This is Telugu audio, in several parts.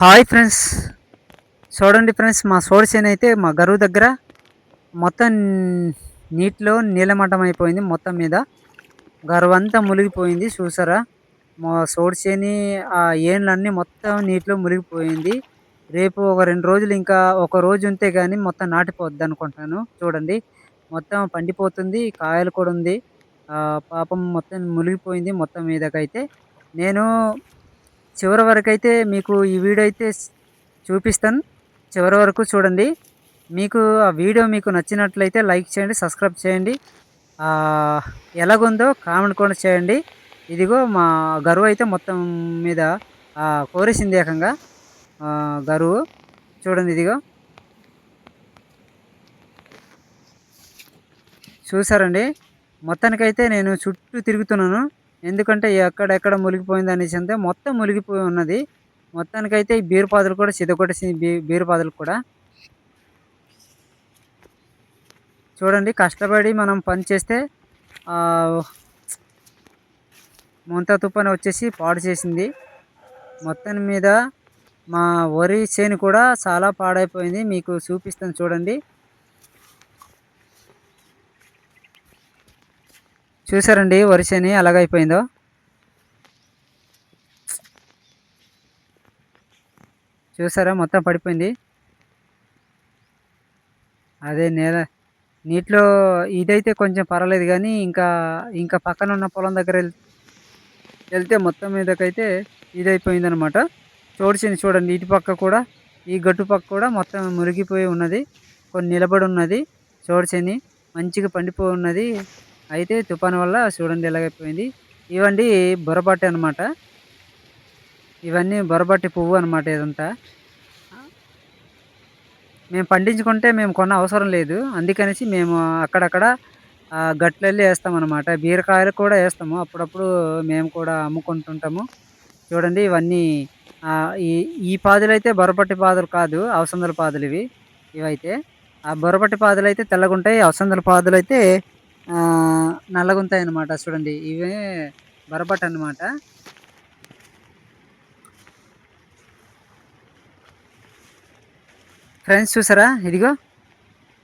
Hi friends. చూడండి ఫ్రెండ్స్ మా సోడిసేన అయితే మా గరువు దగ్గర మొత్తం నీటిలో నీలమట్టం అయిపోయింది మొత్తం మీద. గరువు అంతా మునిగిపోయింది చూసారా? మా సోడిసేని ఆ ఏళ్ళన్నీ మొత్తం నీటిలో మునిగిపోయింది. రేపు ఒక రెండు రోజులు ఇంకా ఒక రోజు ఉంటే కానీ మొత్తం నాటిపోద్ది అనుకుంటాను. చూడండి మొత్తం పండిపోతుంది కాయలు కూడా ఉంది. పాపం మొత్తం మునిగిపోయింది మొత్తం మీదకైతే. నేను చివరి వరకు అయితే మీకు ఈ వీడియో అయితే చూపిస్తాను. చివరి వరకు చూడండి. మీకు ఆ వీడియో మీకు నచ్చినట్లయితే లైక్ చేయండి సబ్స్క్రైబ్ చేయండి. ఎలాగుందో కామెంట్ కూడా చేయండి. ఇదిగో మా గరువు అయితే మొత్తం మీద కోరేసింది ఏకంగా. గరువు చూడండి ఇదిగో. చూసారండి? మొత్తానికైతే నేను చుట్టూ తిరుగుతున్నాను. ఎందుకంటే ఎక్కడెక్కడ మునిగిపోయింది అనేసి అంతే మొత్తం మునిగిపోయి ఉన్నది. మొత్తానికైతే ఈ బీరుపాదులు కూడా చిదకొట్టేసింది బీ బీరుపాదులు కూడా. చూడండి కష్టపడి మనం పని చేస్తే ముంత తుప్పని వచ్చేసి పాడు చేసింది. మొత్తం మీద మా వరి చేను కూడా చాలా పాడైపోయింది. మీకు చూపిస్తాను చూడండి. చూసారండి వరిసేని ఎలాగైపోయిందో చూసారా మొత్తం పడిపోయింది. అదే నేల నీటిలో ఇదైతే కొంచెం పర్వాలేదు కానీ ఇంకా ఇంకా పక్కన ఉన్న పొలం దగ్గర వెళ్తే మొత్తం మీదకైతే ఇదైపోయిందనమాట అనమాట చూడండి ఇటు పక్క కూడా ఈ గట్టు పక్క కూడా మొత్తం మురిగిపోయి ఉన్నది. కొన్ని నిలబడి ఉన్నది చూడచని మంచిగా పండిపోయి ఉన్నది. అయితే తుఫాన్ వల్ల చూడండి ఎలాగైపోయింది. ఇవండి బొరబట్టి అనమాట ఇవన్నీ బొరబట్టి పువ్వు అనమాట ఇదంతా. మేము పండించుకుంటే మేము కొన్న అవసరం లేదు. అందుకనేసి మేము అక్కడక్కడ గట్లెళ్ళి వేస్తామన్నమాట. బీరకాయలు కూడా వేస్తాము. అప్పుడప్పుడు మేము కూడా అమ్ముకుంటుంటాము. చూడండి ఇవన్నీ ఈ ఈ పాదులు అయితే బొరపట్టి పాదులు కాదు అవసందల పాదులు ఇవి. ఇవైతే ఆ బొరపట్టి పాదులు అయితే తెల్లగుంటాయి అవసందల పాదులు అయితే నల్లగుంతాయి అనమాట చూడండి. ఇవే బరబట్ అనమాట ఫ్రెండ్స్ చూసారా? ఇదిగో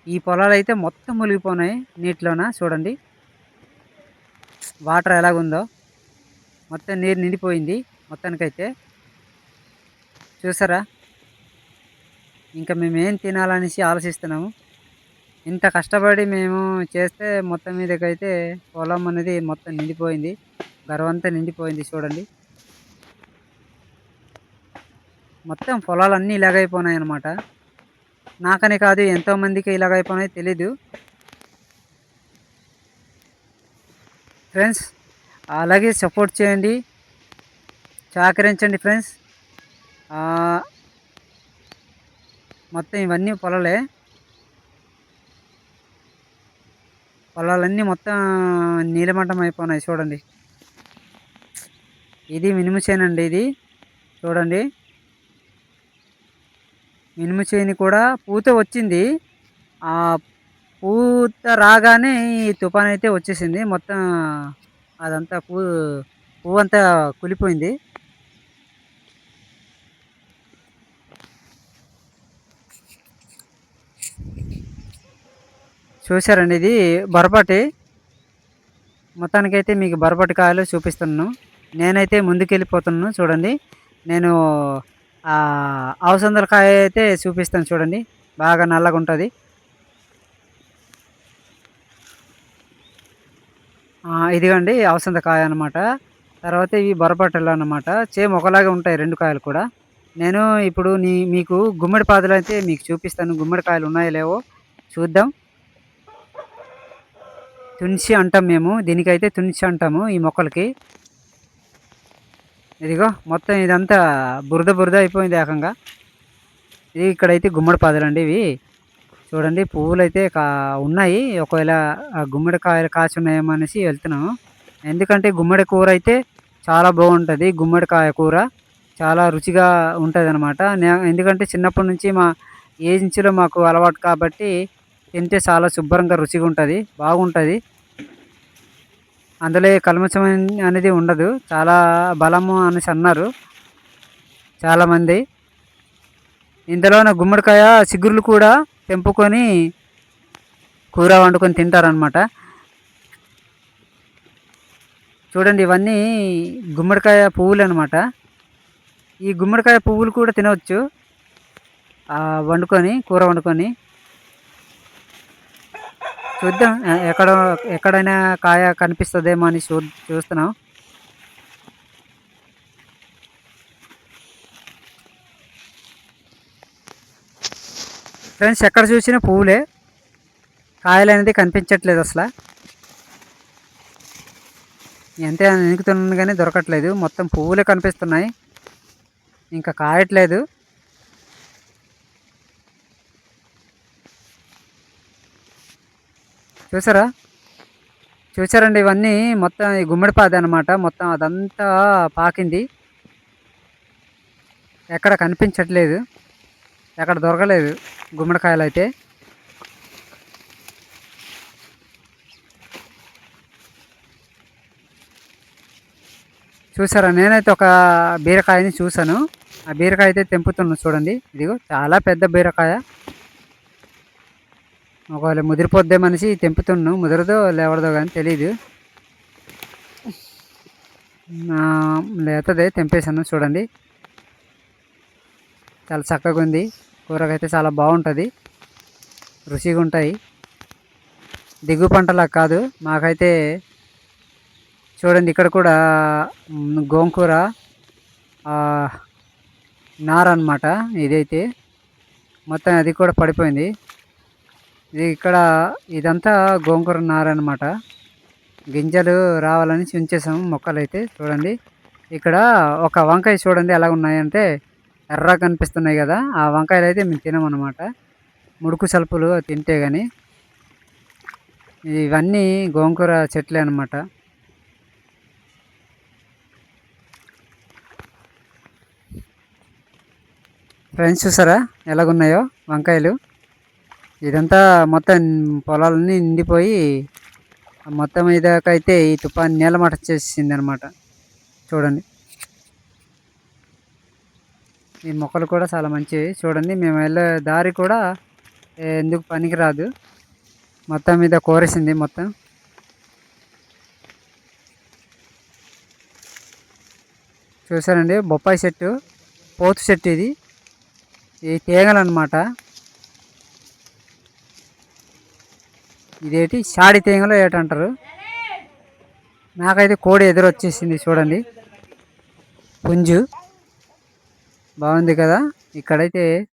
ఈ పొలాలు అయితే మొత్తం మునిగిపోయినాయి నీటిలోన చూడండి. వాటర్ ఎలాగుందో. మొత్తం నీరు నిండిపోయింది మొత్తానికైతే. చూసారా? ఇంకా మేము ఏం తినాలనేసి ఆలోచిస్తున్నాము. ఇంత కష్టపడి మేము చేస్తే మొత్తం మీదకైతే పొలం అనేది మొత్తం నిండిపోయింది. గర్వంతా నిండిపోయింది చూడండి. మొత్తం పొలాలన్నీ ఇలాగైపోయినాయి అనమాట నాకనే కాదు ఎంతోమందికి ఇలాగైపోయినాయి తెలీదు. ఫ్రెండ్స్ అలాగే సపోర్ట్ చేయండి. సహకరించండి ఫ్రెండ్స్. మొత్తం ఇవన్నీ పొలలే. పొలాలన్నీ మొత్తం నీలమట్టం అయిపోయినాయి చూడండి. ఇది మినుము చేనండి ఇది. చూడండి. మినుము చేని కూడా పూత వచ్చింది. ఆ పూత రాగానే ఈ తుఫాన్ అయితే వచ్చేసింది. మొత్తం అదంతా పూ పువ్వు అంతా కులిపోయింది. చూసారండి ఇది బొరపాటి. మొత్తానికైతే మీకు బొరపాటి కాయలు చూపిస్తున్నాను. నేనైతే ముందుకెళ్ళిపోతున్నాను చూడండి. నేను అవసందల కాయ అయితే చూపిస్తాను చూడండి. బాగా నల్లగా ఉంటుంది ఇదిగండి అవసంద కాయ అనమాట తర్వాత ఇవి బొరపాటలు అనమాట చేమ్ ఒకలాగే ఉంటాయి రెండు కాయలు కూడా. నేను ఇప్పుడు నీ మీకు గుమ్మడి పాదులు అయితే మీకు చూపిస్తాను. గుమ్మడి కాయలు ఉన్నాయో లేవో చూద్దాం. తునిసి అంటాం మేము. దీనికైతే తునిసి అంటాము ఈ మొక్కలకి. ఇదిగో మొత్తం ఇదంతా బురద బురద అయిపోయింది ఏకంగా. ఇది ఇక్కడైతే గుమ్మడి పాదులండి ఇవి. చూడండి పువ్వులు అయితే కా ఉన్నాయి. ఒకవేళ గుమ్మడికాయలు కాచి ఉన్నాయేమో అనేసి వెళ్తున్నాము. ఎందుకంటే గుమ్మడి కూర అయితే చాలా బాగుంటుంది. గుమ్మడికాయ కూర చాలా రుచిగా ఉంటుంది అనమాట ఎందుకంటే చిన్నప్పటి నుంచి మా ఏజెన్సీలో మాకు అలవాటు కాబట్టి తింటే చాలా శుభ్రంగా రుచిగా ఉంటుంది బాగుంటుంది. అందులో కల్మచం అనేది ఉండదు. చాలా బలము అనేసి అన్నారు చాలామంది ఇందులోన గుమ్మడికాయ చిగుర్లు కూడా తెంపుకొని కూర వండుకొని తింటారనమాట చూడండి ఇవన్నీ గుమ్మడికాయ పువ్వులు అనమాట ఈ గుమ్మడికాయ పువ్వులు కూడా తినవచ్చు వండుకొని కూర వండుకొని. చూద్దాం. ఎక్కడ ఎక్కడైనా కాయ కనిపిస్తుందేమో అని చూ చూస్తున్నాం. ఫ్రెండ్స్ ఎక్కడ చూసినా పువ్వులే. కాయలు అనేది కనిపించట్లేదు అసలు. ఎంత ఎనుకుతున్నాను కానీ దొరకట్లేదు. మొత్తం పువ్వులే కనిపిస్తున్నాయి. ఇంకా కాయట్లేదు. చూసారా? చూసారండి ఇవన్నీ మొత్తం ఈ గుమ్మడిపాది అనమాట మొత్తం అదంతా పాకింది. ఎక్కడ కనిపించట్లేదు. ఎక్కడ దొరకలేదు గుమ్మడికాయలు అయితే చూసారా నేనైతే ఒక బీరకాయని చూశాను. ఆ బీరకాయ అయితే తెంపుతున్నాను చూడండి. ఇదిగో చాలా పెద్ద బీరకాయ. ఒకవేళ ముదిరిపోద్దే మనిషి తెంపుతున్నాను ముదరదో లేవడదో కానీ తెలీదు. లేతదే తెంపేశాను చూడండి. చాలా చక్కగా ఉంది. కూరకైతే చాలా బాగుంటుంది. రుచిగా ఉంటాయి దిగు పంటలా కాదు. మాకైతే చూడండి ఇక్కడ కూడా గోంగూర నార అనమాట ఇదైతే మొత్తం అది కూడా పడిపోయింది. ఇది ఇక్కడ ఇదంతా గోంగూర నార అనమాట గింజలు రావాలని ఉంచేసాము మొక్కలు అయితే చూడండి. ఇక్కడ ఒక వంకాయ చూడండి ఎలా ఉన్నాయంటే ఎర్ర కనిపిస్తున్నాయి కదా ఆ వంకాయలు అయితే మేము తినమన్నమాట. ముడుకు సలుపులు తింటే కానీ ఇవన్నీ గోంగూర చెట్లే అనమాట ఫ్రెండ్స్ చూసారా ఎలాగున్నాయో వంకాయలు? ఇదంతా మొత్తం పొలాలన్నీ నిండిపోయి మొత్తం ఇదాకైతే ఈ తుఫాన్ నీలమట చేసింది అనమాట చూడండి. ఈ మొక్కలు కూడా చాలా మంచివి. చూడండి మేము వెళ్ళే దారి కూడా ఎందుకు పనికిరాదు. మొత్తం మీద కోరేసింది మొత్తం. చూసారండి బొప్పాయి చెట్టు పోతు చెట్టు ఇది. ఈ తీగలు అనమాట ఇదేంటి? షాడి తీగలు ఏటంటారు? నాకైతే కోడి ఎదురు వచ్చేసింది చూడండి. పుంజు. బాగుంది కదా? ఇక్కడైతే